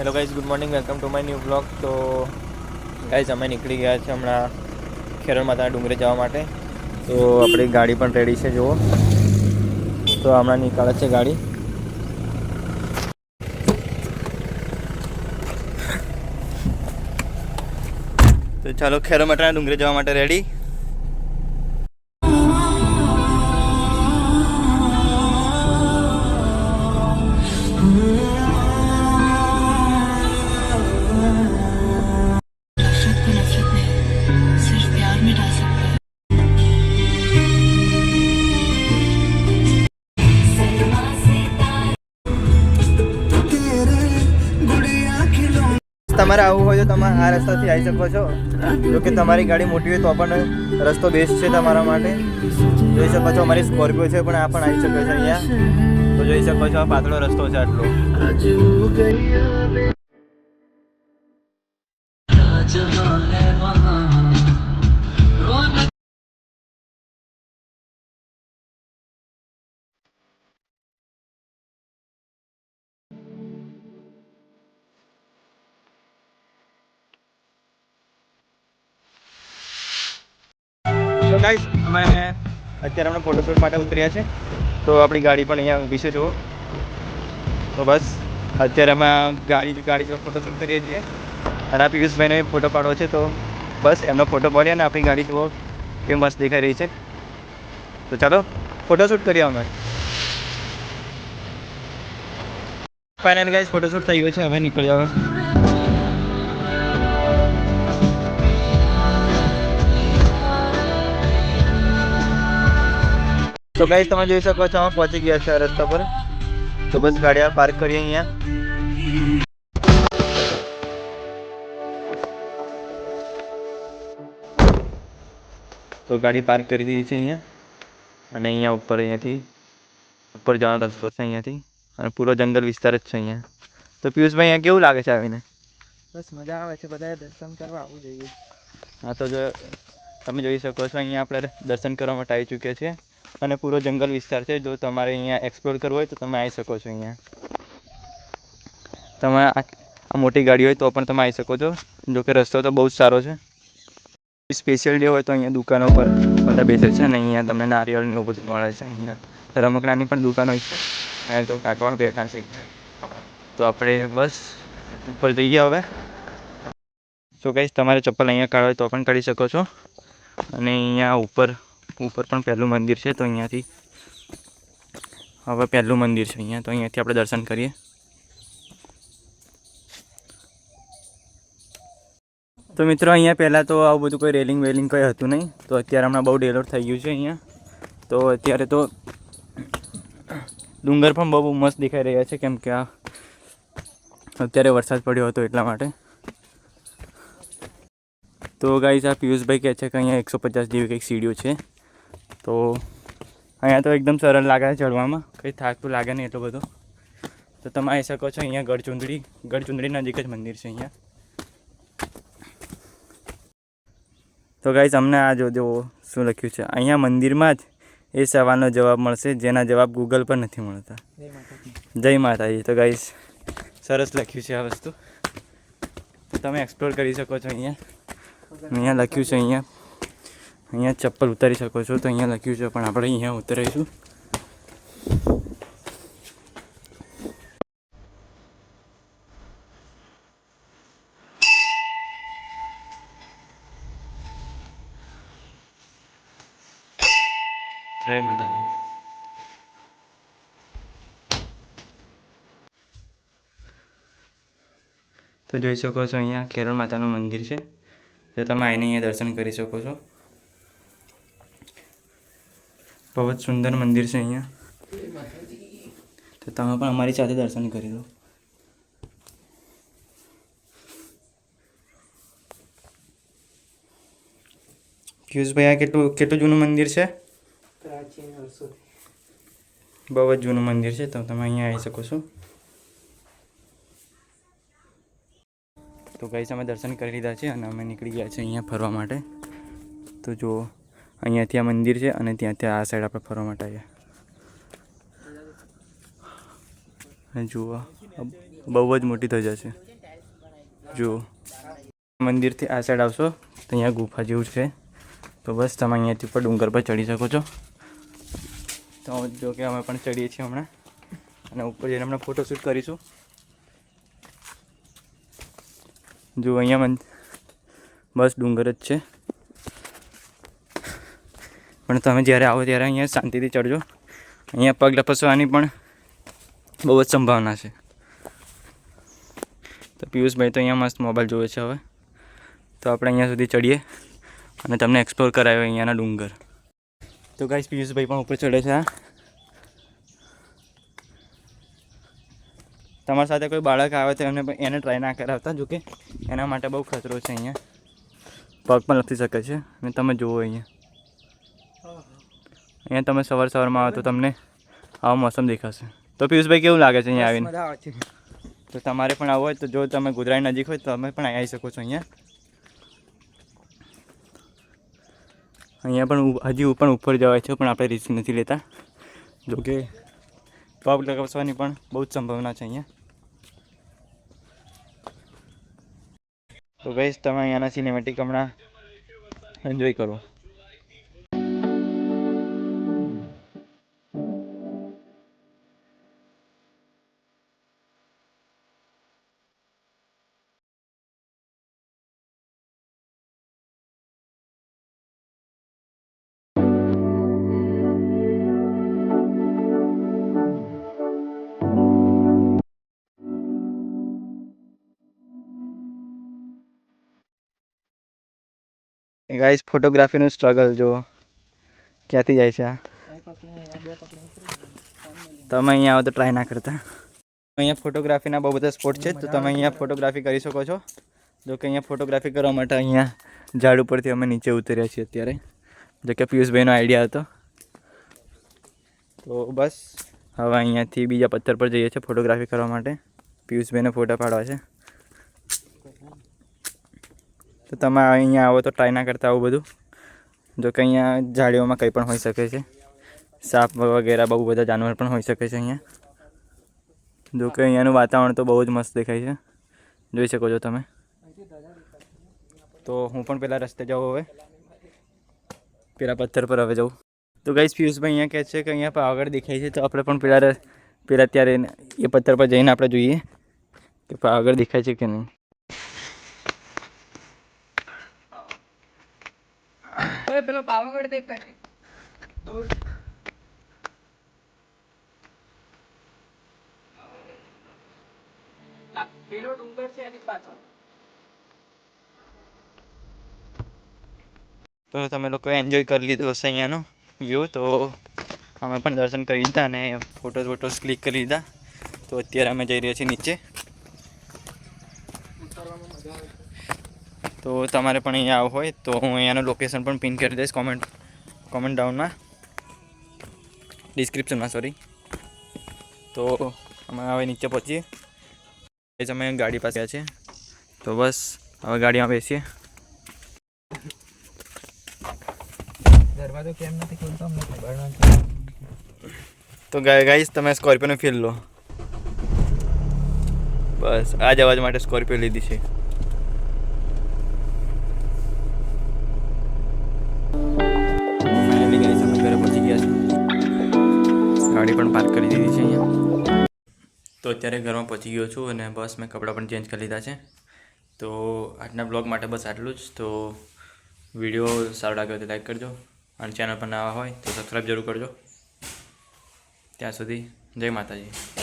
Hello guys good morning welcome to my new blog તો guys અમે નીકળી ગયા છે હમણાં ખેરણ માતાના ડુંગરે જવા માટે. તો આપણી ગાડી પણ રેડી છે, જુઓ. તો હમણાં નીકળે છે ગાડી. તો ચાલો ખેરણ માતાના ડુંગરે જવા માટે રેડી તમારે આવવું હોય તો તમે આ રસ્તાથી આવી શકો છો. જો કે તમારી ગાડી મોટી હોય તો પણ રસ્તો બેસ્ટ છે તમારા માટે. જોઈ શકો છો અમારી સ્કોર્પિયો છે પણ આ પણ આવી શકે છે અહીંયા. તો જોઈ શકો છો આ પાતળો રસ્તો છે આટલો. ગાઈસ, અમે અત્યારે અમે ફોટોશૂટ માટે ઉતર્યા છે તો આપણી ગાડી પણ અહીંયા ઊભી છે, જુઓ. તો બસ, અત્યારે અમે ગાડી ગાડી ફોટોશૂટ કરીએ છીએ. અને આ પિયુષભાઈનો ફોટો પાડવો છે, તો બસ, એમનો ફોટો પાડીએ અને આપણી ગાડી જુઓ એ મસ્ત દેખાઈ રહી છે. તો ચાલો ફોટોશૂટ કરીએ અમે. ફાઇનલ ગાઈસ ફોટોશૂટ થઈ ગયો છે, હવે નીકળી હવે તો ગાઈસ તમે જોઈ શકો છો અમે પહોંચી ગયા છે રસ્તા પર. તો બસ ગાડી પાર્ક કરીએ અહીંયા. તો ગાડી પાર્ક કરી દીધી છે અહીંયા. અને અહીંયા ઉપર અહીંયાથી ઉપર જવાનો રસ્તો છે અહીંયાથી. અને પૂરો જંગલ વિસ્તાર જ છે અહીંયા. તો પિયુષભાઈ અહીંયા કેવું લાગે છે આવીને? બસ મજા આવે છે બધાએ દર્શન કરવા આવવું જોઈએ. હા તો જો તમે જોઈ શકો છો અહીંયા આપણે દર્શન કરવા માટે આવી ચૂક્યા છીએ. અને પૂરો જંગલ વિસ્તાર છે. જો તમારે અહીંયા એક્સપ્લોર કરવો હોય તો તમે આવી શકો છો અહીંયા. તમે આ મોટી ગાડી હોય તો પણ તમે આવી શકો છો. જો કે રસ્તો તો બહુ જ સારો છે. સ્પેશિયલ ડે હોય તો અહીંયા દુકાનો પર બધા બેસે છે અને અહીંયા તમને નારિયેળ એવું બધું મળે છે અહીંયા. રમકડાની પણ દુકાન હોય છે. અહીંયા તો કાકવા બેઠા છે. તો આપણે બસ ઉપર જઈએ હવે. સો કહીશ તમારે ચપ્પલ અહીંયા હોય તો પણ કાઢી શકો છો. અને અહીંયા ઉપર ઉપર પણ પહેલું મંદિર છે તો અહીંયાથી હવે પહેલું મંદિર છે અહીંયા. તો અહીંયાથી આપણે દર્શન કરીએ. તો મિત્રો, અહીંયા પહેલાં તો આવું બધું કોઈ રેલિંગ વેલિંગ કંઈ હતું નહીં. તો અત્યારે હમણાં બહુ ડેવલપ થઈ ગયું છે અહીંયા. તો અત્યારે તો ડુંગર પણ બહુ મસ્ત દેખાઈ રહ્યા છે, કેમ કે આ અત્યારે વરસાદ પડ્યો હતો એટલા માટે. તો ગાઈઝ, આ પિયુષભાઈ કહે છે કે અહીંયા એકસો પચાસ જેવી કંઈક સીડીઓ છે. તો અહીંયા તો એકદમ સરળ લાગે છે ચડવામાં. કંઈ થાક તો લાગે નહીં એટલું બધું. તો તમે આવી શકો છો અહીંયા ગઢચુંદડી. ગઢચુંદડી નજીક જ મંદિર છે અહીંયા. તો ગાઈઝ અમને આ જો જો શું લખ્યું છે? અહીંયા મંદિરમાં જ એ સવાલનો જવાબ મળશે જેના જવાબ ગૂગલ પર નથી મળતા. જય માતાજી. જય માતાજી. તો ગાઈઝ સરસ લખ્યું છે આ વસ્તુ. તો તમે એક્સપ્લોર કરી શકો છો અહીંયા. અહીંયા લખ્યું છે અહીંયા. અહીંયા ચપ્પલ ઉતારી શકો છો તો અહીંયા લખ્યું છે પણ આપણે અહીંયા ઉતરીશું. તો જોઈ શકો છો અહીંયા કેરળ માતાનું મંદિર છે. તો તમે આવીને અહીંયા દર્શન કરી શકો છો. બહુ જ સુંદર મંદિર છે અહીંયા. તો તમે પણ અમારી સાથે દર્શન કરી લો. પિયુષભાઈ આ કેટલું કેટલું જૂનું મંદિર છે? બહુ જ જૂનું મંદિર છે તો તમે અહીંયા આવી શકો છો. તો ગઈ અમે દર્શન કરી લીધા છે અને અમે નીકળી ગયા છે અહીંયા ફરવા માટે. તો જો અહીંયાથી આ મંદિર છે અને ત્યાંથી આ સાઈડ આપણે ફરવા માટે આવ્યા જુઓ બહુ જ મોટી ધજા છે. જુઓ. મંદિરથી આ સાઈડ આવશો, તો અહીંયા ગુફા જેવું છે. તો બસ, તમે અહીંયાથી ઉપર ડુંગર પર ચડી શકો છો. તો જો કે અમે પણ ચડીએ છીએ હમણાં. અને ઉપર જઈને હમણાં ફોટોશૂટ કરીશું. જો અહીંયા બસ ડુંગર જ છે. પણ તમે જ્યારે આવો ત્યારે અહીંયા શાંતિથી ચડજો. અહીંયા પગ લપસવાની પણ બહુ જ સંભાવના છે. તો પિયુષભાઈ તો અહીંયા મસ્ત મોબાઈલ જોવે છે હવે. તો આપણે અહીંયા સુધી ચડીએ અને તમને એક્સપ્લોર કરાવ્યો અહીંયાના ડુંગર. તો ગાઈસ પિયુષભાઈ પણ ઉપર ચડે છે તમારી સાથે કોઈ બાળક આવે તો એમને એને ટ્રાય ના કરાવતા, જોકે એના માટે બહુ ખતરો છે અહીંયા. પગ પણ લખી શકે છે અને તમે જુઓ અહીંયા. અહીંયા તમે સવાર સવારમાં આવો તો તમને આવો મોસમ દેખાશે. તો પિયુષભાઈ કેવું લાગે છે અહીંયા આવીને? તો તમારે પણ આવવું હોય તો જો તમે ગુજરાત નજીક હોય તો તમે પણ આવી શકો છો અહીંયા. અહીંયા પણ હજી પણ ઉપર જવાય છે પણ આપણે રિસ્ક નથી લેતા. જો કે પગ લગાવવાની પણ બહુ જ સંભાવના છે અહીંયા. તો ગઈશ તમે અહીંયાના સિનેમેટિક હમણાં એન્જોય કરો. ગાઈસ ફોટોગ્રાફીનું સ્ટ્રગલ જુઓ. ક્યાંથી જાય છે આ? તમે અહીંયા આવો તો ટ્રાય ના કરતા. અહીંયા ફોટોગ્રાફીના બહુ બધા સ્પોટ છે, તો તમે અહીંયા ફોટોગ્રાફી કરી શકો છો. જો કે અહીંયા ફોટોગ્રાફી કરવા માટે અહીંયા ઝાડ ઉપરથી અમે નીચે ઉતર્યા છીએ અત્યારે. જો કે પિયુષભાઈનો આઈડિયા હતો. તો બસ, હવે અહીંયાથી બીજા પથ્થર પર જઈએ છીએ ફોટોગ્રાફી કરવા માટે. પિયુષભાઈને ફોટા પાડવા છે. તો તમે અહીંયા આવો તો ટ્રાય ના કરતા આવું બધું. જો કે અહીંયા ઝાડીઓમાં કંઈ પણ હોઈ શકે છે. સાપ વગેરે બહુ બધા જાનવર પણ હોઈ શકે છે અહીંયા. જો કે અહીંયાનું વાતાવરણ તો બહુ જ મસ્ત દેખાય છે. જોઈ શકો છો તમે. તો હું પણ પેલા રસ્તે જાઉં હવે. પેલા પથ્થર પર હવે જાઉં. તો ગઈશ પિયુષભાઈ અહીંયા કહે છે કે અહીંયા પાવાગઢ દેખાય છે. તો આપણે પણ પહેલાં પેલા ત્યારે એ પથ્થર પર જઈને આપણે જોઈએ કે પાવાગઢ દેખાય છે કે નહીં. હવે પેલો પાવાગઢ દેખાય દૂર પેલો ડુંગર છે એની પાછળ. તો તમે લોકો એન્જોય કરી લીધું હશે અહીંયાનો વ્યૂ તો અમે પણ દર્શન કરી લીધા અને ફોટોઝ વોટોઝ ક્લિક કરી લીધા. તો અત્યારે અમે જઈ રહ્યા છીએ નીચે ઉતરવામાં મજા આવે તો તમારે પણ અહીંયા આવવું હોય તો હું અહીંયાનું લોકેશન પણ પિન કરી દઈશ કોમેન્ટ કોમેન્ટ ડાઉનમાં ડિસ્ક્રિપ્શનમાં સોરી તો અમે હવે નીચે પહોંચીએ. એ જ અમે ગાડી પાસે છે તો બસ હવે ગાડીમાં બેસીએ. દરવાજો કેમ નથી ખોલતો? અમને ખબર નથી. તો ગાઈસ તમે સ્કોર્પિયોનો ફીલ લો. બસ આ જ અવાજ માટે સ્કોર્પિયો લીધી છે. તો અત્યારે ઘરમાં પહોંચી ગયો છું અને બસ મેં કપડાં પણ ચેન્જ કરી લીધા છે. તો આજના બ્લોગ માટે બસ આટલું જ. તો વીડિયો સારો લાગ્યો તો લાઈક કરજો. અને ચેનલ પર નવા હોય તો સબસ્ક્રાઈબ જરૂર કરજો. ત્યાં સુધી જય માતાજી.